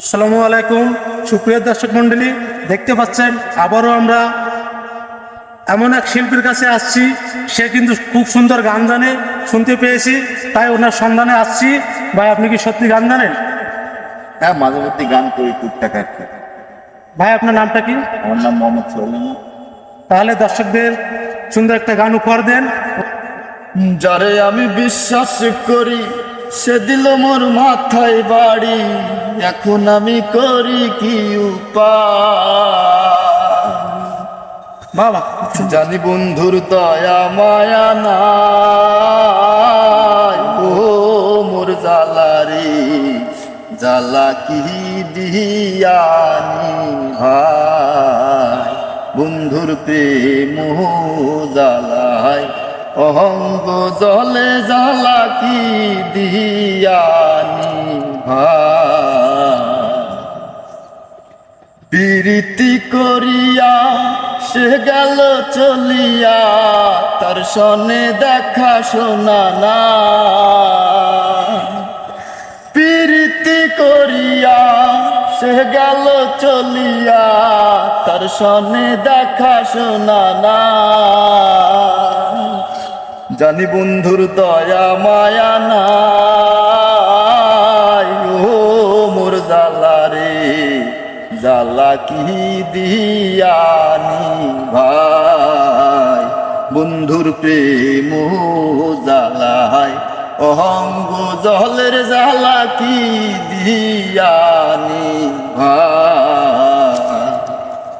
আসসালামু আলাইকুম। সুপ্রিয় দর্শক মণ্ডলী দেখতে পাচ্ছেন আবারও আমরা এমন এক শিল্পীর কাছে আসছি। সে কিন্তু খুব সুন্দর গান জানে শুনতে পেয়েছি। তাই ওনার সন্ধানে আসছি। ভাই আপনি কি সত্যি গান জানেন? হ্যাঁ মাঝে মধ্যে গান করি টুকটাক আর কি। ভাই আপনার নামটা কি? আমার নাম মোহাম্মদ সোহেল তাহলে দর্শকদের সুন্দর একটা গান উপহার দেন। যারে আমি বিশ্বাস করি সে দিল মোর মাথায় বাড়ি, এখন আমি করি কি বাবা, জানি বন্ধুর দয়া, মায়া নাই। ও মোর জালারি জালা কি দিয়ানি ভাই বন্ধুর প্রেম জালায় অহঙ্গ জলে জালা কি দিয়ানি প্রীতি করিয়া সে গেল চলিয়া, তার সনে দেখা শোনা না। প্রীতি করিয়া সে গেল চলিয়া, তার সনে দেখা শোনা না। জানি বন্ধুর দয়া, মায়া নাই। ও মোর জালা রে জালা কি দিয়ানি ভাই? বন্ধুর প্রেম জালায় অহঙ্গ জলের জালা কি দিয়ানি ভাই?